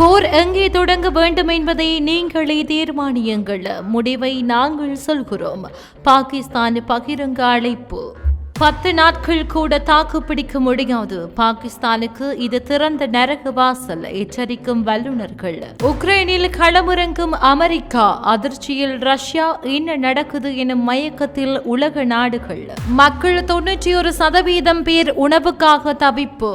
போர் எங்கே தொடங்க வேண்டும் என்பதை நீங்களே தீர்மானியுங்கள். முடிவை நாங்கள் சொல்கிறோம். பாகிஸ்தான் பகிரங்க அழைப்பு. பத்து நாட்கள் கூட தாக்குப்பிடிக்க முடியாது. பாகிஸ்தானுக்கு இது திறந்த நரக வாசல் எச்சரிக்கும் வல்லுநர்கள். உக்ரைனில் களமிறங்கும் அமெரிக்கா அதிர்ச்சியில் ரஷ்யா என்ன நடக்குது எனும் மயக்கத்தில் உலக நாடுகள். மக்கள் தொன்னூற்றி ஒரு சதவீதம் பேர் உணவுக்காக தவிப்பு.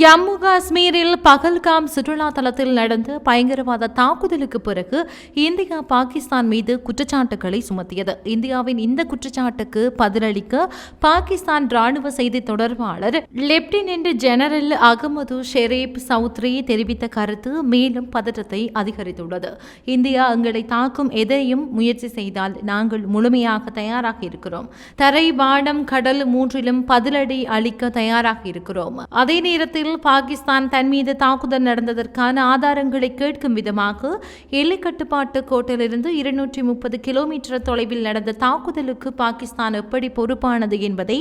ஜம்மு காஷ்மீரில் பகல்காம் சுற்றுலா தலத்தில் நடந்த பயங்கரவாத தாக்குதலுக்கு பிறகு இந்தியா பாகிஸ்தான் மீது குற்றச்சாட்டுகளை சுமத்தியது. இந்தியாவின் இந்த குற்றச்சாட்டுக்கு பதிலளிக்க பாகிஸ்தான் ராணுவ செய்தி தொடர்பாளர் லெப்டினன்ட் ஜெனரல் அகமது ஷெரீப் சௌத்ரி தெரிவித்த கருத்து மேலும் பதற்றத்தை அதிகரித்துள்ளது. இந்தியா எங்களை தாக்கும் எதையும் முயற்சி செய்தால் நாங்கள் முழுமையாக தயாராக இருக்கிறோம். தரை வானம் கடல் மூன்றிலும் பதிலடி அளிக்க தயாராக இருக்கிறோம். அதே நேரத்தில் பாகிஸ்தான் தன் மீது தாக்குதல் நடந்ததற்கான ஆதாரங்களை கேட்கும் விதமாக எல்லை கட்டுப்பாட்டு கோட்டிலிருந்து இருநூற்றி முப்பது கிலோமீட்டர் தொலைவில் நடந்த தாக்குதலுக்கு பாகிஸ்தான் எப்படி பொறுப்பானது என்பதை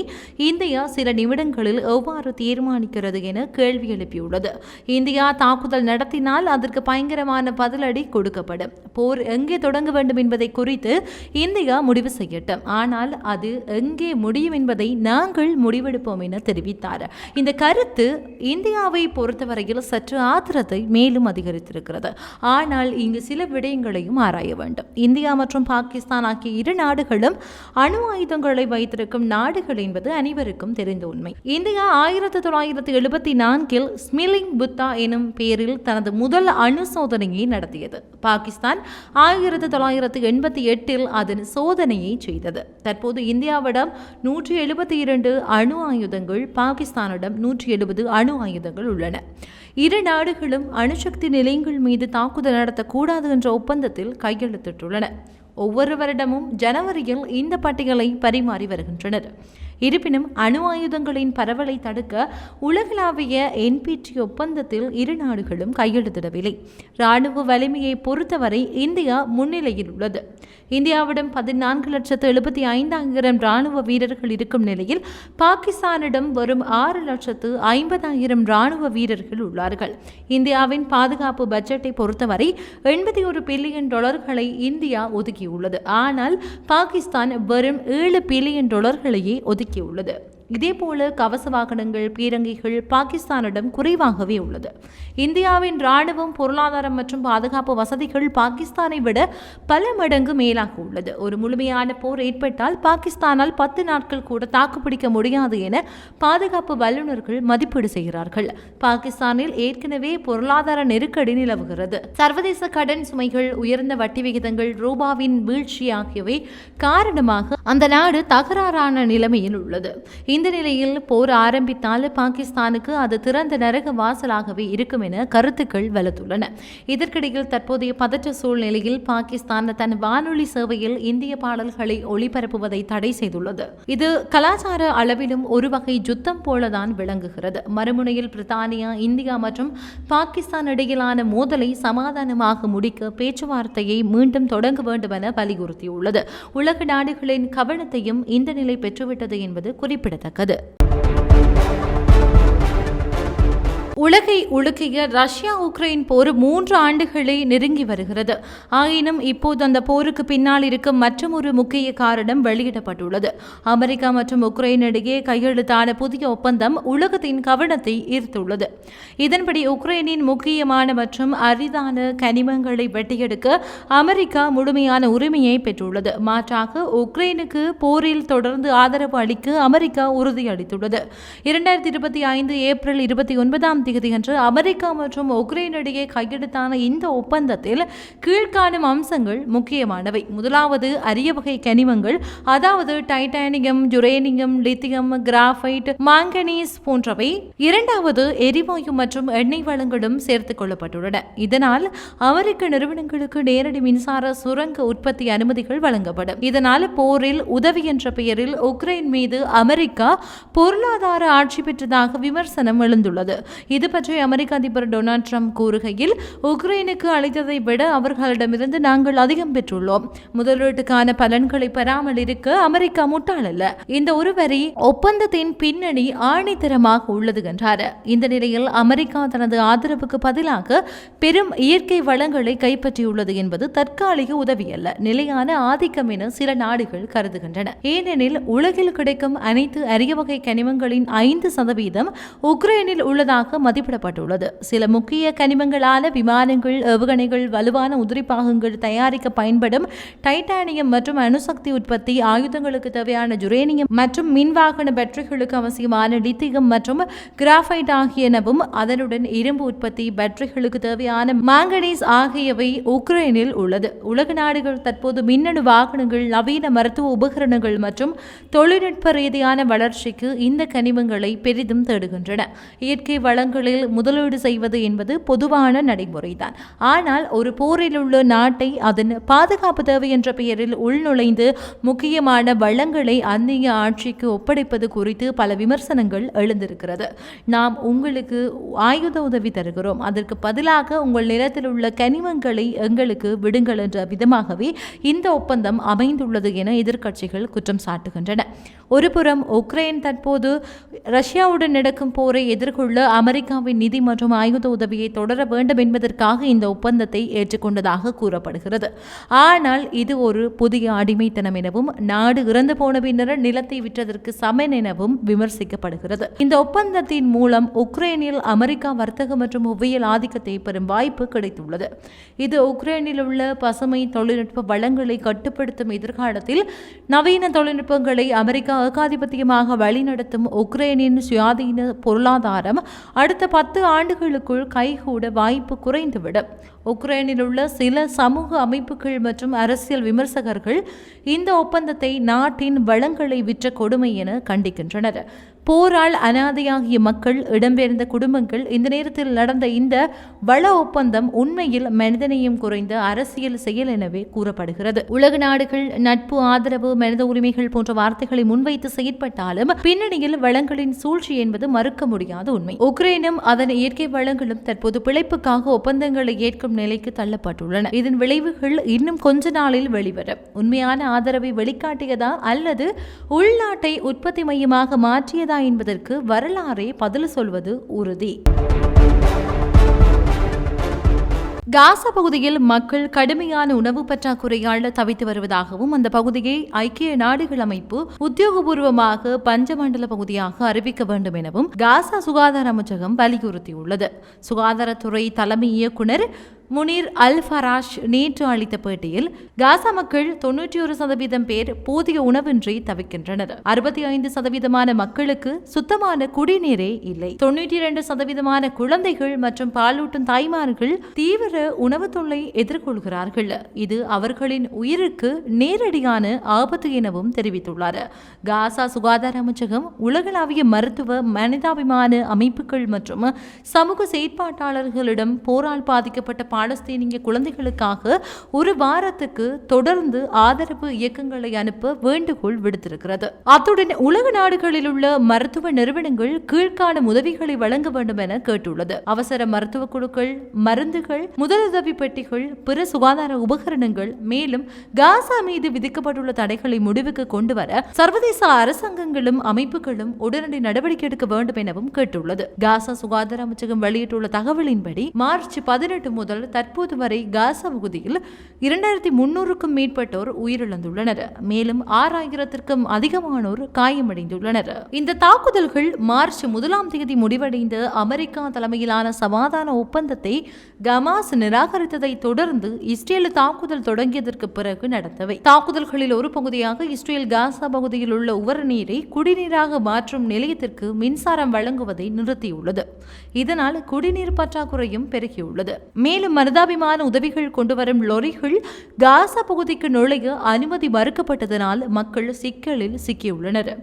இந்தியா சில நிமிடங்களில் எவ்வாறு தீர்மானிக்கிறது என கேள்வி எழுப்பியுள்ளது. இந்தியா தாக்குதல் நடத்தினால் அதற்கு பயங்கரமான பதிலடி கொடுக்கப்படும். போர் எங்கே தொடங்க வேண்டும் என்பதை குறித்து இந்தியா முடிவு செய்யட்டும். ஆனால் அது எங்கே முடியும் என்பதை நாங்கள் முடிவெடுப்போம் என தெரிவித்தார். இந்த கருத்து இந்தியாவை பொறுத்தவரையில் சற்று ஆத்திரத்தை மேலும் அதிகரித்திருக்கிறது. ஆனால் இங்கு சில விடயங்களையும் ஆராய வேண்டும். இந்தியா மற்றும் பாகிஸ்தான் ஆகிய இரு நாடுகளும் அணு ஆயுதங்களை வைத்திருக்கும் நாடுகள் என்பது அனைவருக்கும் தெரிந்த உண்மை. இந்தியா ஆயிரத்தி தொள்ளாயிரத்தி எழுபத்தி நான்கில் ஸ்மிலிங் புத்தா எனும் பெயரில் தனது முதல் அணு சோதனையை நடத்தியது. பாகிஸ்தான் ஆயிரத்தி தொள்ளாயிரத்தி எண்பத்தி எட்டில் அதன் சோதனையை செய்தது. தற்போது இந்தியாவிடம் நூற்றி எழுபத்தி இரண்டு அணு ஆயுதங்கள் பாகிஸ்தானிடம் நூற்றி எழுபது அணு ஆயுதங்கள் உள்ளன. இரு நாடுகளும் அணுசக்தி நிலையங்கள் மீது தாக்குதல் நடத்தக்கூடாது என்ற ஒப்பந்தத்தில் கையெழுத்திட்டுள்ளன. ஒவ்வொரு வருடமும் ஜனவரியில் இந்த பட்டியலை பரிமாறி வருகின்றனர். இருப்பினும் அணு ஆயுதங்களின் பரவலை தடுக்க உலகளாவிய என்பிடி ஒப்பந்தத்தில் இரு நாடுகளும் கையெழுத்திடவில்லை. ராணுவ வலிமையை பொறுத்தவரை இந்தியா முன்னிலையில் உள்ளது. இந்தியாவிடம் பதினான்கு லட்சத்து எழுபத்தி ஐந்தாயிரம் இராணுவ வீரர்கள் இருக்கும் நிலையில் பாகிஸ்தானிடம் வரும் ஆறு லட்சத்து ஐம்பதாயிரம் ராணுவ வீரர்கள் உள்ளார்கள். இந்தியாவின் பாதுகாப்பு பட்ஜெட்டை பொறுத்தவரை எண்பத்தி ஒரு பில்லியன் டாலர்களை இந்தியா ஒதுக்கியுள்ளது. ஆனால் பாகிஸ்தான் வெறும் ஏழு பில்லியன் டாலர்களையே ஒதுக்கியுள்ளது இதேபோல கவச வாகனங்கள் பீரங்கிகள் பாகிஸ்தானிடம் குறைவாகவே உள்ளது. இந்தியாவின் இராணுவம் பொருளாதாரம் மற்றும் பாதுகாப்பு வசதிகள் பாகிஸ்தானை விட பல மடங்கு மேலாக உள்ளது. ஒரு முழுமையான போர் ஏற்பட்டால் பாகிஸ்தானால் பத்து நாட்கள் கூட தாக்குப்பிடிக்க முடியாது என பாதுகாப்பு வல்லுநர்கள் மதிப்பீடு செய்கிறார்கள். பாகிஸ்தானில் ஏற்கனவே பொருளாதார நெருக்கடி நிலவுகிறது. சர்வதேச கடன் சுமைகள் உயர்ந்த வட்டி விகிதங்கள் ரூபாவின் வீழ்ச்சி ஆகியவை காரணமாக அந்த நாடு தகராறான நிலைமையில் உள்ளது. இந்த நிலையில் போர் ஆரம்பித்தால் பாகிஸ்தானுக்கு அது திறந்த நரக வாசலாகவே இருக்கும் என கருத்துக்கள் வலுத்துள்ளன. இதற்கிடையில் தற்போதைய பதற்ற சூழ்நிலையில் பாகிஸ்தான் தன் வானொலி சேவையில் இந்திய பாடல்களை ஒளிபரப்புவதை தடை செய்துள்ளது. இது கலாச்சார அளவிலும் ஒரு வகை யுத்தம் போலதான் விளங்குகிறது. மறுமுனையில் பிரித்தானியா இந்தியா மற்றும் பாகிஸ்தான் இடையிலான மோதலை சமாதானமாக முடிக்க பேச்சுவார்த்தையை மீண்டும் தொடங்க வேண்டும் என வலியுறுத்தியுள்ளது. உலக நாடுகளின் கவனத்தையும் இந்த நிலை பெற்றுவிட்டது என்பது குறிப்பிடத்தக்கது. 可得。உலகை உலுக்கிய ரஷ்யா உக்ரைன் போர் மூன்று ஆண்டுகளை நெருங்கி வருகிறது. ஆயினும் இப்போது அந்த போருக்கு பின்னால் இருக்கும் மற்றொரு முக்கிய காரணம் வெளியிடப்பட்டுள்ளது. அமெரிக்கா மற்றும் உக்ரைன் இடையே கையெழுத்தான புதிய ஒப்பந்தம் உலகத்தின் கவனத்தை ஈர்த்துள்ளது. இதன்படி உக்ரைனின் முக்கியமான மற்றும் அரிதான கனிமங்களை வெட்டியெடுக்க அமெரிக்கா முழுமையான உரிமையை பெற்றுள்ளது. மாற்றாக உக்ரைனுக்கு போரில் தொடர்ந்து ஆதரவு அளிக்க அமெரிக்கா உறுதியளித்துள்ளது. இரண்டாயிரத்தி இருபத்தி ஐந்து ஏப்ரல் இருபத்தி ஒன்பதாம் தேதி தேதியன்று அமெரிக்கா மற்றும் உக்ரைன் இடையே கையெழுத்தான இந்த ஒப்பந்தத்தில் கீழ்காணும் அம்சங்கள் முக்கியமானவை. முதலாவது அரிய வகை கனிமங்கள் அதாவது titanium uranium lithium graphite manganese போன்றவை. இரண்டாவது எரிவாயு மற்றும் எண்ணெய் வளங்களும் சேர்த்துக் கொள்ளப்பட்டுள்ளன. இதனால் அமெரிக்க நிறுவனங்களுக்கு நேரடி மின்சார சுரங்க உற்பத்தி அனுமதிகள் வழங்கப்படும். இதனால் போரில் உதவி என்ற பெயரில் உக்ரைன் மீது அமெரிக்கா பொருளாதார ஆட்சி பெற்றதாக விமர்சனம் எழுந்துள்ளது. இது பற்றி அமெரிக்க அதிபர் டொனால்ட் ட்ரம்ப் கூறுகையில் உக்ரைனுக்கு அளித்ததை விட அவர்களிடமிருந்து நாங்கள் அதிகம் பெற்றுள்ளோம். முதலீட்டுக்கான பலன்களை பெறாமல் இருக்க அமெரிக்கா முட்டாளல்ல. இந்த ஒரு வரி ஒப்பந்தத்தின் பின்னணி ஆணித்தரமாக உள்ளது என்றார். இந்த நிலையில் அமெரிக்கா தனது ஆதரவுக்கு பதிலாக பெரும் இயற்கை வளங்களை கைப்பற்றியுள்ளது என்பது தற்காலிக உதவி அல்ல நிலையான ஆதிக்கம் என சில நாடுகள் கருதுகின்றன. ஏனெனில் உலகில் கிடைக்கும் அனைத்து அரிய வகை கனிமங்களின் ஐந்து சதவீதம் உக்ரைனில் உள்ளதாக மதிப்பிடப்பட்டுள்ளது. சில முக்கிய கனிமங்களான விமானங்கள் ஏவுகணைகள் வலுவான உதிரிப்பாகங்கள் தயாரிக்க பயன்படும் டைட்டானியம் மற்றும் அணுசக்தி உற்பத்தி ஆயுதங்களுக்கு தேவையான ஜுரேனியம் மற்றும் மின்வாகன பேட்டரிகளுக்கு அவசியமான லித்தியம் மற்றும் கிராஃபைட் ஆகியனவும் அதனுடன் இரும்பு உற்பத்தி பேட்டரிகளுக்கு தேவையான மாங்கனீஸ் ஆகியவை உக்ரைனில் உள்ளது. உலக நாடுகள் தற்போது மின்னணு வாகனங்கள் நவீன மருத்துவ உபகரணங்கள் மற்றும் தொழில்நுட்ப ரீதியான வளர்ச்சிக்கு இந்த கனிமங்களை பெரிதும் தேடுகின்றன. இயற்கை வளங்கள் வளங்களில் முதலீடு செய்வது என்பது பொதுவான நடைமுறைதான். ஆனால் ஒரு போரில் உள்ள நாட்டை அதன் பாதுகாப்பு தேவை என்ற பெயரில் உள்நுழைந்து முக்கியமான வளங்களை அந்நிய ஆட்சிக்கு ஒப்படைப்பது குறித்து பல விமர்சனங்கள் எழுந்திருக்கிறது. நாம் உங்களுக்கு ஆயுத உதவி தருகிறோம். அதற்கு பதிலாக உங்கள் நிலத்தில் உள்ள கனிமங்களை எங்களுக்கு விடுங்கள் என்ற விதமாகவே இந்த ஒப்பந்தம் அமைந்துள்ளது என எதிர்க்கட்சிகள் குற்றம் சாட்டுகின்றன. ஒருபுறம் உக்ரைன் தற்போது ரஷ்யாவுடன் நடக்கும் போரை எதிர்கொள்ள அமெரிக்க அமெரிக்காவின் நிதி மற்றும் ஆயுத உதவியை தொடர வேண்டும் என்பதற்காக இந்த ஒப்பந்தத்தை ஏற்றுக்கொண்டதாக கூறப்படுகிறது. ஆனால் இது ஒரு புதிய அடிமைத்தனம் எனவும் நாடு இறந்து போன பின்னர் நிலத்தை விற்றதற்கு சமன் எனவும் விமர்சிக்கப்படுகிறது. இந்த ஒப்பந்தத்தின் மூலம் உக்ரைனில் அமெரிக்கா வர்த்தக மற்றும் புவியியல் ஆதிக்கத்தை பெறும் வாய்ப்பு கிடைத்துள்ளது. இது உக்ரைனில் உள்ள பசுமை தொழில்நுட்ப வளங்களை கட்டுப்படுத்தும் எதிர்காலத்தில் நவீன தொழில்நுட்பங்களை அமெரிக்கா ஏகாதிபத்தியமாக வழிநடத்தும் உக்ரைனின் சுயாதீன பொருளாதாரம் அடுத்த பத்து ஆண்டுகளுக்குள் கைகூட வாய்ப்பு குறைந்துவிடும். உக்ரைனில் உள்ள சில சமூக அமைப்புகள் மற்றும் அரசியல் விமர்சகர்கள் இந்த ஒப்பந்தத்தை நாட்டின் வளங்களை விற்ற கொடுமை என கண்டிக்கின்றனர். போரால் அனாதையாகிய மக்கள் இடம்பெயர்ந்த குடும்பங்கள் இந்த நேரத்தில் நடந்த இந்த வள ஒப்பந்தம் உண்மையில் மனிதநேயம் குறைந்த அரசியல் செயல் எனவே கூறப்படுகிறது. உலக நாடுகள் நட்பு ஆதரவு மனித உரிமைகள் போன்ற வார்த்தைகளை முன்வைத்து செயற்பட்டாலும் பின்னணியில் வளங்களின் சூழ்ச்சி என்பது மறுக்க முடியாத உண்மை. உக்ரைனும் அதன் இயற்கை வளங்களும் தற்போது பிழைப்புக்காக ஒப்பந்தங்களை ஏற்கும் நிலைக்கு தள்ளப்பட்டுள்ளன. இதன் விளைவுகள் இன்னும் கொஞ்ச நாளில் வெளிவரும். உண்மையான ஆதரவை வெளிக்காட்டியதா அல்லது உள்நாட்டை உற்பத்தி மையமாக மாற்றியதா என்பதற்கு வரலாறே பதில் சொல்வது உறுதி. காசா பகுதியில் மக்கள் கடுமையான உணவு பற்றாக்குறையால் தவித்து வருவதாகவும் அந்த பகுதியை ஐக்கிய நாடுகள் அமைப்பு உத்தியோகபூர்வமாக பஞ்சமண்டல பகுதியாக அறிவிக்க வேண்டும் எனவும் காசா சுகாதார அமைச்சகம் வலியுறுத்தியுள்ளது. சுகாதாரத்துறை தலைமை இயக்குனர் முனீர் அல் ஃபராஷ் நேற்று அளித்த பேட்டியில் காசா மக்கள் தொன்னூற்றி ஒரு சதவீதம் பேர் போதிய உணவின்றி தவிக்கின்றனர். அறுபத்தி ஐந்து சதவீதமான மக்களுக்கு சுத்தமான குடிநீரே இல்லை. தொன்னூற்றி இரண்டு சதவீதமான குழந்தைகள் மற்றும் பாலூட்டும் தாய்மார்கள் தீவிர உணவு தொல்லை எதிர்கொள்கிறார்கள். இது அவர்களின் உயிருக்கு நேரடியான ஆபத்து எனவும் தெரிவித்துள்ளார். காசா சுகாதார அமைச்சகம் உலகளாவிய மருத்துவ மனிதாபிமான அமைப்புகள் மற்றும் சமூக செயற்பாட்டாளர்களிடம் போரால் பாதிக்கப்பட்ட பாலஸ்தீனிய குழந்தைகளுக்காக ஒரு வாரத்துக்கு தொடர்ந்து ஆதரவு இயக்கங்களை அனுப்ப வேண்டுகோள் விடுத்திருக்கிறது. அத்துடன் உலக நாடுகளில் உள்ள மருத்துவ நிறுவனங்கள் கீழ்காணும் உதவிகளை வழங்க வேண்டும் என கேட்டுள்ளது. அவசர மருத்துவ குழுக்கள் மருந்துகள் முதலுதவி பெட்டிகள் பிற சுகாதார உபகரணங்கள் மேலும் காசா மீது விதிக்கப்பட்டுள்ள தடைகளை முடிவுக்கு கொண்டு வர சர்வதேச அரசாங்கங்களும் அமைப்புகளும் உடனடி நடவடிக்கை எடுக்க வேண்டும் எனவும் கேட்டுள்ளது. காசா சுகாதார அமைச்சகம் வெளியிட்டுள்ள தகவலின்படி மார்ச் பதினெட்டு முதல் தற்போது வரை காசா பகுதியில் இரண்டாயிரத்தி முன்னூறுக்கும் மேற்பட்டோர் உயிரிழந்துள்ளனர். மேலும் ஆறாயிரத்திற்கும் அதிகமானோர் காயமடைந்துள்ளனர். இந்த தாக்குதல்கள் மார்ச் முதலாம் தேதி முடிவடைந்த அமெரிக்கா தலைமையிலான சமாதான ஒப்பந்தத்தை கமாஸ் நிராகரித்ததை தொடர்ந்து இஸ்ரேல் தாக்குதல் தொடங்கியதற்கு பிறகு நடந்தவை தாக்குதல்களில் ஒரு பகுதியாக இஸ்ரேல் காசா பகுதியில் உள்ள உவர்நீரை குடிநீராக மாற்றும் நிலையத்திற்கு மின்சாரம் வழங்குவதை நிறுத்தியுள்ளது. இதனால் குடிநீர் பற்றாக்குறையும் பெருகியுள்ளது. மேலும் மனிதாபிமான உதவிகள் கொண்டு வரும் லொரிகள் காசா பகுதிக்கு நுழைய அனுமதி மறுக்கப்பட்டதனால் மக்கள் சிக்கலில் சிக்கியுள்ளனர்.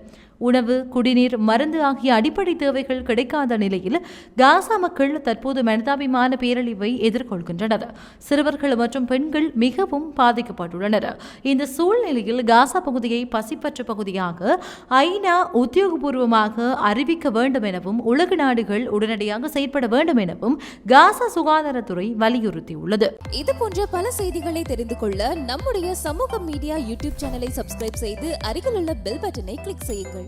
உணவு குடிநீர் மருந்து ஆகிய அடிப்படை தேவைகள் கிடைக்காத நிலையில் காசா மக்கள் தற்போது மனிதாபிமான பேரழிவை எதிர்கொள்கின்றனர். சிறுவர்கள் மற்றும் பெண்கள் மிகவும் பாதிக்கப்பட்டுள்ளனர். இந்த சூழ்நிலையில் காசா பகுதியை பசிப்பற்ற பகுதியாக ஐநா உத்தியோகபூர்வமாக அறிவிக்க வேண்டும் எனவும் உலக நாடுகள் உடனடியாக செயற்பட வேண்டும் எனவும் காசா சுகாதாரத்துறை வலியுறுத்தியுள்ளது. இது போன்ற பல செய்திகளை தெரிந்து கொள்ள நம்முடைய சமூக மீடியா யூடியூப் சேனலை சப்ஸ்கிரைப் செய்து அருகிலுள்ள பெல் பட்டனை கிளிக் செய்யுங்கள்.